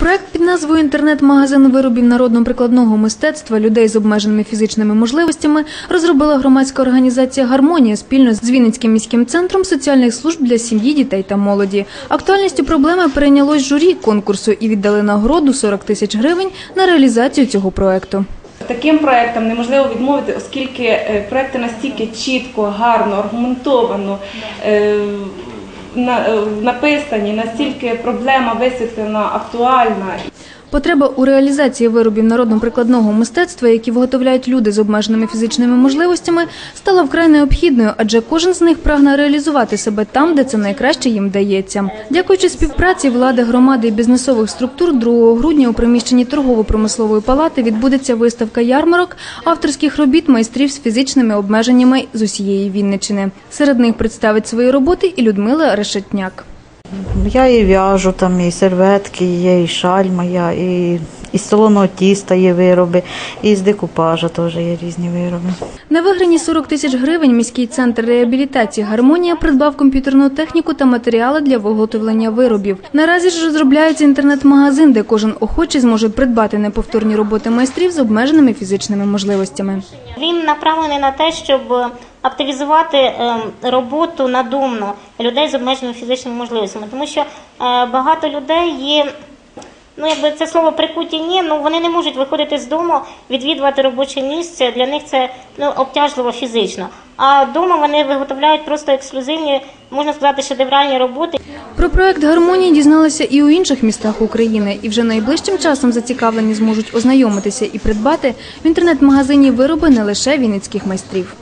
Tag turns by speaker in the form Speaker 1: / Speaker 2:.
Speaker 1: Проект під назвою Інтернет-магазин виробів народно-прикладного мистецтва людей з обмеженими фізичними можливостями розробила громадська організація Гармонія спільно з Вінницьким міським центром соціальних служб для сім'ї, дітей та молоді. Актуальністю проблеми перейнялось журі конкурсу і віддали нагороду 40 тисяч гривень на реалізацію цього проекту.
Speaker 2: Таким проектам неможливо відмовити, оскільки е, проекти настільки чітко, гарно, аргументовано е, написані, настільки проблема висвітлена, актуальна.
Speaker 1: Потреба у реалізації виробів народно-прикладного мистецтва, які виготовляють люди з обмеженими фізичними можливостями, стала вкрай необхідною, адже кожен з них прагне реалізувати себе там, де це найкраще їм вдається. Дякуючи співпраці влади громади і бізнесових структур, 2 грудня у приміщенні торгово-промислової палати відбудеться виставка ярмарок авторських робіт майстрів з фізичними обмеженнями з усієї Вінничини. Серед них представить свої роботи і Людмила Решетняк.
Speaker 3: Я і в'яжу там, і серветки є, і шаль моя, і, і з солоного тіста є вироби, і з декупажа теж є різні вироби.
Speaker 1: На виграні 40 тисяч гривень міський центр реабілітації «Гармонія» придбав комп'ютерну техніку та матеріали для виготовлення виробів. Наразі ж розробляється інтернет-магазин, де кожен охочий зможе придбати неповторні роботи майстрів з обмеженими фізичними можливостями.
Speaker 4: Він направлений на те, щоб активізувати е, роботу надумно людей з обмеженими фізичними можливостями, тому що е, багато людей є. Ну, якби це слово прикуті ні, ну вони не можуть виходити з дому, відвідувати робоче місце. Для них це ну обтяжливо фізично. А вдома вони виготовляють просто ексклюзивні, можна сказати, шедевральні роботи.
Speaker 1: Про проект «Гармонія» дізналися і у інших містах України, і вже найближчим часом зацікавлені зможуть ознайомитися і придбати в інтернет-магазині вироби не лише вінницьких майстрів.